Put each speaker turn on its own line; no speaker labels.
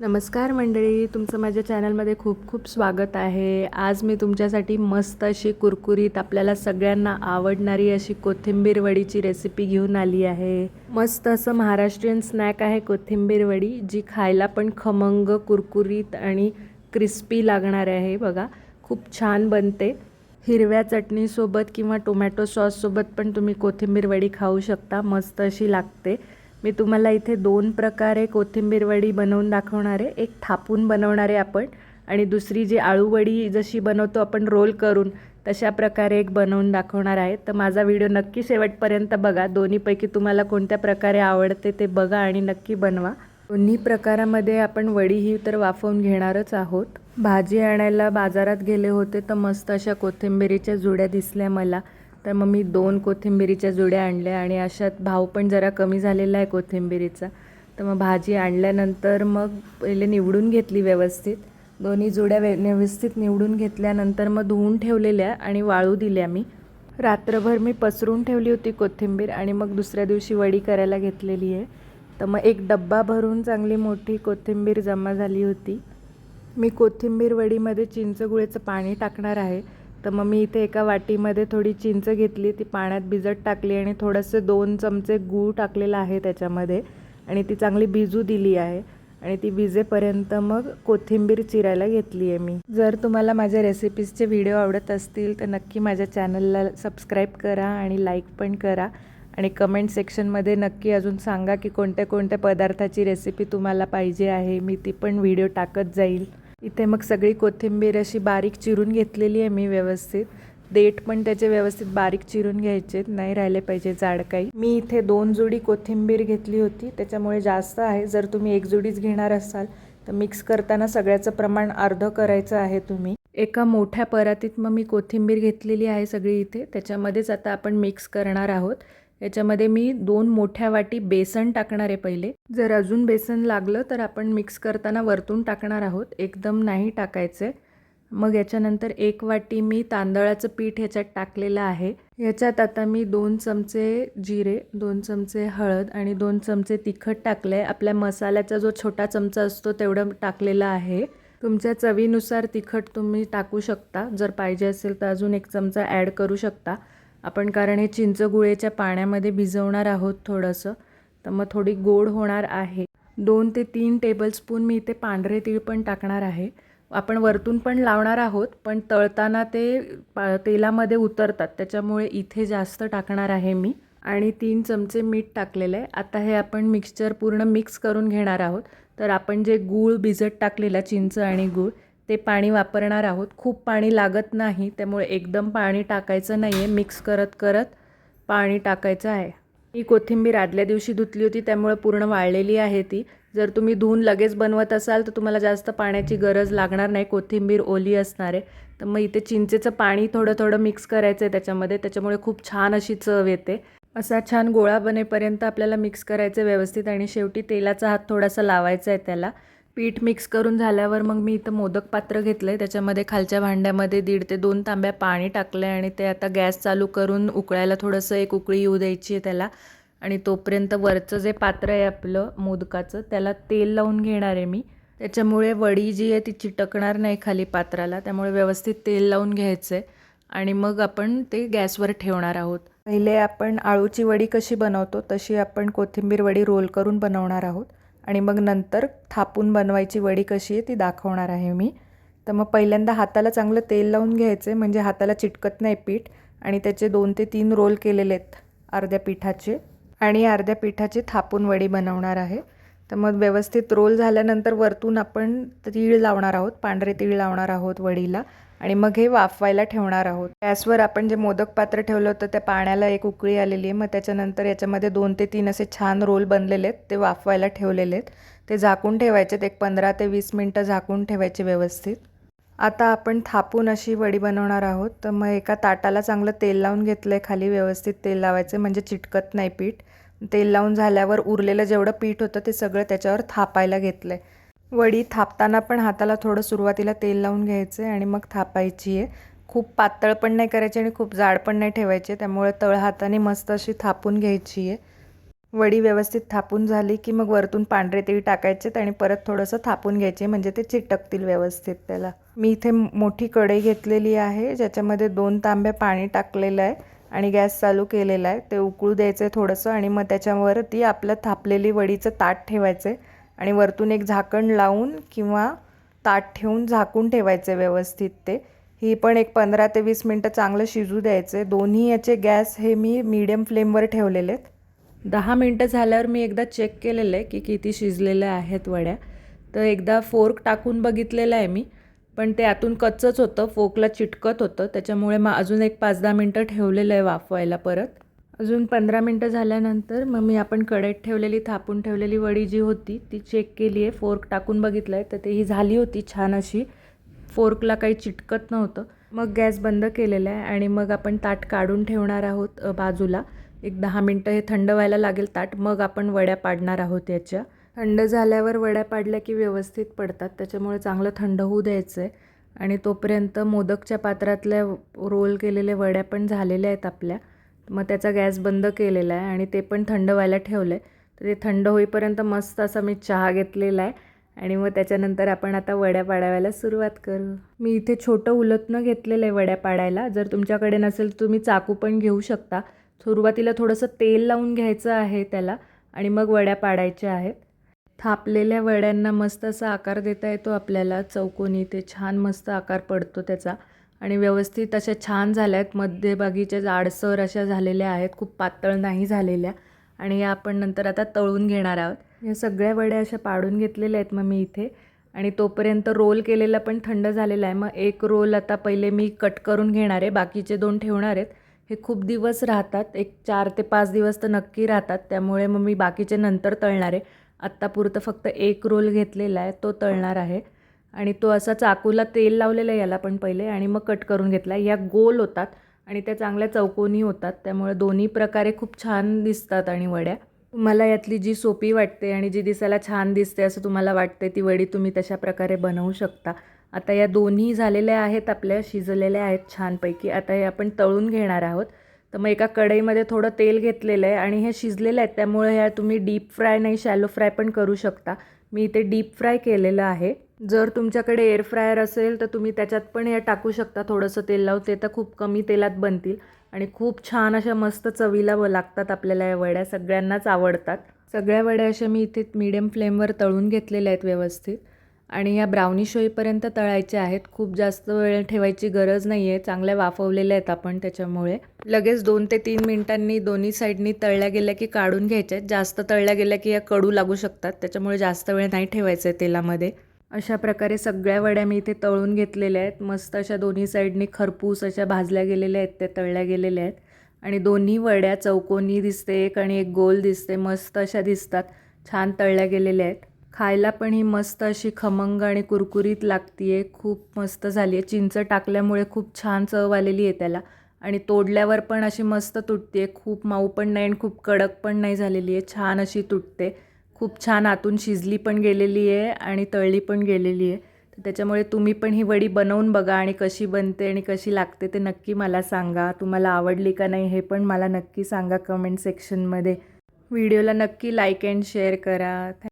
नमस्कार मंडळी तुमचं माझ्या चॅनलमध्ये खूप खूप स्वागत आहे. आज मी तुमच्यासाठी मस्त अशी कुरकुरीत आपल्याला सगळ्यांना आवडणारी अशी कोथिंबीर वडीची रेसिपी घेऊन आली आहे. मस्त असं महाराष्ट्रीयन स्नॅक आहे कोथिंबीर वडी जी खायला पण खमंग कुरकुरीत आणि क्रिस्पी लागणार आहे बघा. खूप छान बनते. हिरव्या चटणीसोबत किंवा टोमॅटो सॉससोबत पण तुम्ही कोथिंबीर वडी खाऊ शकता मस्त अशी लागते. मी तुम्हाला इथे दोन प्रकारे कोथिंबीर वडी बनवून दाखवणार आहे. एक थापून बनवणार आहे आपण आणि दुसरी जी आळूवडी जशी बनवतो आपण रोल करून तशा प्रकारे एक बनवून दाखवणार आहे. तर माझा व्हिडिओ नक्की शेवटपर्यंत बघा. दोन्हीपैकी तुम्हाला कोणत्या प्रकारे आवडते ते बघा आणि नक्की बनवा. दोन्ही प्रकारामध्ये आपण वडी ही तर वाफवून घेणारच आहोत. भाजी आणायला बाजारात गेले होते तर मस्त अशा कोथिंबिरीच्या जुड्या दिसल्या मला. तर मग मी दोन कोथिंबिरीच्या जुड्या आणल्या आणि अशात भाव पण जरा कमी झालेला आहे कोथिंबिरीचा. तर मग भाजी आणल्यानंतर मग पहिले निवडून घेतली व्यवस्थित. दोन्ही जुड्या व्य व्यवस्थित निवडून घेतल्यानंतर मग धुवून ठेवलेल्या आणि वाळू दिल्या मी. रात्रभर मी पसरून ठेवली होती कोथिंबीर आणि मग दुसऱ्या दिवशी वडी करायला घेतलेली आहे. तर मग एक डब्बा भरून चांगली मोठी कोथिंबीर जमा झाली होती. मी कोथिंबीर वडीमध्ये चिंचगुळेचं पाणी टाकणार आहे. तर मग मी इथे एका वाटीमध्ये थोडी चिंच घेतली ती पाण्यात भिजत टाकली आणि थोडंसं दोन चमचे गूळ टाकलेला आहे त्याच्यामध्ये आणि ती चांगली भिजू दिली आहे आणि ती विजेपर्यंत मग कोथिंबीर चिरायला घेतली आहे मी. जर तुम्हाला माझ्या रेसिपीजचे व्हिडिओ आवडत असतील तर नक्की माझ्या चॅनलला सबस्क्राईब करा आणि लाईक पण करा आणि कमेंट सेक्शनमध्ये नक्की अजून सांगा की कोणत्या कोणत्या पदार्थाची रेसिपी तुम्हाला पाहिजे आहे मी ती पण व्हिडिओ टाकत जाईल. इथे मग सगळी कोथिंबीर अशी बारीक चिरून घेतलेली आहे मी व्यवस्थित. देठ पण त्याचे व्यवस्थित बारीक चिरून घ्यायचे नाही राहिले पाहिजे जाड काही. मी इथे दोन जोडी कोथिंबीर घेतली होती त्याच्यामुळे जास्त आहे. जर तुम्ही एक जोडीच घेणार असाल तर मिक्स करताना सगळ्याचं प्रमाण अर्ध करायचं आहे तुम्ही. एका मोठ्या परातीत मग मी कोथिंबीर घेतलेली आहे सगळी इथे त्याच्यामध्येच आता आपण मिक्स करणार आहोत. याच्यामध्ये मी दोन मोठ्या वाटी बेसन टाकणार आहे पहिले. जर अजून बेसन लागलं तर आपण मिक्स करताना वरतून टाकणार आहोत. एकदम नाही टाकायचे. मग याच्यानंतर एक वाटी मी तांदळाचं पीठ ह्याच्यात टाकलेलं आहे. ह्याच्यात आता मी दोन चमचे जिरे दोन चमचे हळद आणि दोन चमचे तिखट टाकलं आहे आपल्या मसाल्याचा जो छोटा चमचा असतो तेवढं टाकलेलं आहे. तुमच्या चवीनुसार तिखट तुम्ही टाकू शकता. जर पाहिजे असेल तर अजून एक चमचा ॲड करू शकता. आपण कारण हे चिंचगुळेच्या पाण्यामध्ये भिजवणार आहोत थोडंसं तर मग थोडी गोड होणार आहे. दोन ते तीन टेबलस्पून मी इथे पांढरे तीळ पण टाकणार आहे. आपण वरतून पण लावणार आहोत पण तळताना ते पा तेलामध्ये उतरतात त्याच्यामुळे इथे जास्त टाकणार आहे मी. आणि तीन चमचे मीठ टाकलेलं आहे. आता हे आपण मिक्सचर पूर्ण मिक्स करून घेणार आहोत. तर आपण जे गूळ भिजत टाकलेला चिंच आणि गूळ ते पाणी वापरणार आहोत. खूप पाणी लागत नाही त्यामुळे एकदम पाणी टाकायचं नाही आहे मिक्स करत करत पाणी टाकायचं आहे. ही कोथिंबीर आदल्या दिवशी धुतली होती त्यामुळे पूर्ण वाळलेली आहे ती. जर तुम्ही धुवून लगेच बनवत असाल तर तुम्हाला जास्त पाण्याची गरज लागणार नाही. कोथिंबीर ओली असणार. आहे तर मग इथे चिंचेचं पाणी थोडं थोडं मिक्स करायचं आहे त्याच्यामध्ये. त्याच्यामुळे खूप छान अशी चव येते. असा छान गोळा बनेपर्यंत आपल्याला मिक्स करायचं व्यवस्थित. आणि शेवटी तेलाचा हात थोडासा लावायचा आहे त्याला. पीठ मिक्स करून झाल्यावर मग मी इथं मोदक पात्र घेतलं आहे त्याच्यामध्ये खालच्या भांड्यामध्ये दीड ते दोन तांब्या पाणी टाकलं आहे आणि ते आता गॅस चालू करून उकळायला थोडंसं एक उकळी येऊ द्यायची आहे त्याला. आणि तोपर्यंत वरचं जे पात्र आहे आपलं मोदकाचं त्याला तेल लावून घेणार आहे मी. त्याच्यामुळे वडी जी आहे ती चिटकणार नाही खाली पात्राला त्यामुळे व्यवस्थित तेल लावून घ्यायचं आहे आणि मग आपण ते गॅसवर ठेवणार आहोत. पहिले आपण आळूची वडी कशी बनवतो तशी आपण कोथिंबीर वडी रोल करून बनवणार आहोत. आणि मग नंतर थापून बनवायची वडी कशी आहे ती दाखवणार आहे मी. तर मग पहिल्यांदा हाताला चांगलं तेल लावून घ्यायचं आहे म्हणजे हाताला चिटकत नाही पीठ आणि त्याचे दोन ते तीन रोल केलेले आहेत अर्ध्या पिठाचे आणि अर्ध्या पिठाची थापून वडी बनवणार आहे. तर मग व्यवस्थित रोल झाल्यानंतर वरतून आपण तीळ लावणार आहोत पांढरे तीळ लावणार आहोत वडीला. आणि मग हे वाफवायला ठेवणार आहोत. गॅसवर आपण जे मोदक पात्र ठेवलं होतं त्या पाण्याला एक उकळी आलेली आहे. मग त्याच्यानंतर याच्यामध्ये दोन ते तीन असे छान रोल बनलेले आहेत. ते वाफवायला ठेवलेले आहेत. ते झाकून ठेवायचेत. एक पंधरा ते वीस मिनटं झाकून ठेवायचे व्यवस्थित. आता आपण थापून अशी वडी बनवणार आहोत. तर मग एका ताटाला चांगलं तेल लावून घेतलं आहे खाली. व्यवस्थित तेल लावायचं. म्हणजे चिटकत नाही पीठ. तेल लावून झाल्यावर उरलेलं जेवढं पीठ होतं ते सगळं त्याच्यावर थापायला घेतलं आहे वडी थापताना पण हाताला थोडं सुरुवातीला तेल लावून घ्यायचं आहे आणि मग थापायची आहे. खूप पातळ पण नाही करायची आणि खूप जाड पण नाही ठेवायची त्यामुळे तळ हाताने मस्त अशी थापून घ्यायची आहे. वडी व्यवस्थित थापून झाली की मग वरतून पांढरे तेल टाकायचे आणि परत थोडंसं थापून घ्यायचे म्हणजे ते चिटकतील व्यवस्थित त्याला. मी इथे मोठी कढई घेतलेली आहे ज्याच्यामध्ये दोन तांब्या पाणी टाकलेलं आहे आणि गॅस चालू केलेला आहे. ते उकळू द्यायचं आहे थोडंसं आणि मग त्याच्यावरती आपलं थापलेली वडीचं ताट ठेवायचं आहे आणि वरतून एक झाकण लावून किंवा ताट ठेवून झाकून ठेवायचे व्यवस्थित ते. ही पण एक पंधरा ते वीस मिनटं चांगलं शिजू द्यायचे. दोन्ही याचे गॅस हे मी मीडियम फ्लेमवर ठेवलेले आहेत. दहा मिनटं झाल्यावर मी एकदा चेक केलेलं आहे की किती शिजलेल्या आहेत वड्या. तर एकदा फोर्क टाकून बघितलेलं आहे मी पण ते आतून कच्चंच होतं फोकला चिटकत होतं. त्याच्यामुळे मग अजून एक पाच दहा मिनटं ठेवलेलं आहे वाफवायला परत. अजून पंधरा मिनटं झाल्यानंतर मग मी आपण कढईत ठेवलेली थापून ठेवलेली वडी जी होती ती चेक केली आहे. फोर्क टाकून बघितलं आहे तर ते ही झाली होती छान अशी. फोर्कला काही चिटकत नव्हतं. मग गॅस बंद केलेला आहे आणि मग आपण ताट काढून ठेवणार आहोत बाजूला. एक दहा मिनटं हे थंड व्हायला लागेल ताट. मग आपण वड्या पाडणार आहोत याच्या. थंड झाल्यावर वड्या पाडल्या की व्यवस्थित पडतात. त्याच्यामुळे चांगलं थंड होऊ द्यायचं आहे. आणि तोपर्यंत मोदकच्या पात्रातल्या रोल केलेल्या वड्या पण झालेल्या आहेत आपल्या. मग त्याचा गॅस बंद केलेला आहे आणि ते पण थंड व्हायला ठेवलं आहे. तर ते थंड होईपर्यंत मस्त असा मी चहा घेतलेला आहे. आणि मग त्याच्यानंतर आपण आता वड्या पाडायला सुरुवात करू. मी इथे छोटं उलटणं घेतलेलं आहे वड्या पाडायला. जर तुमच्याकडे नसेल तर तुम्ही चाकू पण घेऊ शकता. सुरुवातीला थोडंसं तेल लावून घ्यायचं आहे त्याला आणि मग वड्या पाडायच्या आहेत. थापलेल्या वड्यांना मस्त असा आकार देता येतो आपल्याला. चौकोनी ते छान मस्त आकार पडतो त्याचा. आणि व्यवस्थित अशा छान झाल्या आहेत मध्यभागीच्या जाडसर अशा झालेल्या आहेत. खूप पातळ नाही झालेल्या. आणि या आपण नंतर आता तळून घेणार आहोत. या सगळ्या वड्या अशा पाडून घेतलेल्या आहेत मग मी इथे. आणि तोपर्यंत रोल केलेला पण थंड झालेला आहे. मग एक रोल आता पहिले मी कट करून घेणार आहे. बाकीचे दोन ठेवणार आहेत. हे खूप दिवस राहतात. एक चार ते पाच दिवस तर नक्की राहतात. त्यामुळे मग मी बाकीचे नंतर तळणार आहे. आत्तापुरतं फक्त एक रोल घेतलेला आहे. तो तळणार आहे. आणि तो असा चाकूला तेल लावलेलं आहे याला पण पहिले आणि मग कट करून घेतला. ह्या गोल होतात आणि त्या चांगल्या चौकोनी होतात. त्यामुळे दोन्ही प्रकारे खूप छान दिसतात आणि वड्या. तुम्हाला यातली जी सोपी वाटते आणि जी दिसायला छान दिसते असं तुम्हाला वाटते ती वडी तुम्ही तशा प्रकारे बनवू शकता. आता या दोन्ही झालेल्या आहेत आपल्या शिजलेल्या आहेत छानपैकी. आता हे आपण तळून घेणार आहोत. तर मग एका कढईमध्ये थोडं तेल घेतलेलं आहे आणि हे शिजलेलं आहे. त्यामुळे ह्या तुम्ही डीप फ्राय नाही शॅलो फ्राय पण करू शकता. मी इथे डीप फ्राय केलेलं आहे. जर तुमच्याकडे एअर फ्रायर असेल तर तुम्ही त्याच्यात पण या टाकू शकता. थोडंसं तेल लावून ते तर खूप कमी तेलात बनतील. आणि खूप छान अशा मस्त चवीला लागतात आपल्याला या वड्या सगळ्यांनाच आवडतात. सगळ्या वड्या अशा मी इथे मीडियम फ्लेमवर तळून घेतलेल्या आहेत व्यवस्थित. आणि या ब्राउनिश होईपर्यंत तळायच्या आहेत. खूप जास्त वेळ ठेवायची गरज नाही आहे चांगल्या वाफवलेल्या आहेत आपण त्याच्यामुळे. लगेच दोन ते तीन मिनिटांनी दोन्ही साईडनी तळल्या गेल्या की काढून घ्यायच्या आहेत. जास्त तळल्या गेल्या की या कडू लागू शकतात. त्याच्यामुळे जास्त वेळ नाही ठेवायचं आहे तेलामध्ये. अशा प्रकारे सगळ्या वड्या मी इथे तळून घेतलेल्या आहेत. मस्त अशा दोन्ही साईडनी खरपूस अशा भाजल्या गेलेल्या आहेत त्या तळल्या गेलेल्या आहेत. आणि दोन्ही वड्या चौकोनी दिसते एक आणि एक गोल दिसते मस्त अशा दिसतात. छान तळल्या गेलेल्या आहेत. खायला पण ही मस्त अशी खमंग आणि कुरकुरीत लागतीये. खूप मस्त झाली आहे चिंच टाकल्यामुळे खूप छान चव आलेली आहे त्याला. आणि तोडल्यावर पण अशी मस्त तुटते खूप माऊ पण नाही आणि खूप कडक पण नाही झालेली आहे छान अशी तुटते. खूप छान आतून शिजली पण गेलेली आहे आणि तळली पण गेलेली आहे. तर त्याच्यामुळे तुम्ही पण ही वडी बनवून बघा आणि कशी बनते आणि कशी लागते ते नक्की मला सांगा. तुम्हाला आवडली का नाही हे पण मला नक्की सांगा कमेंट सेक्शनमध्ये. व्हिडिओला नक्की लाईक अँड शेअर करा.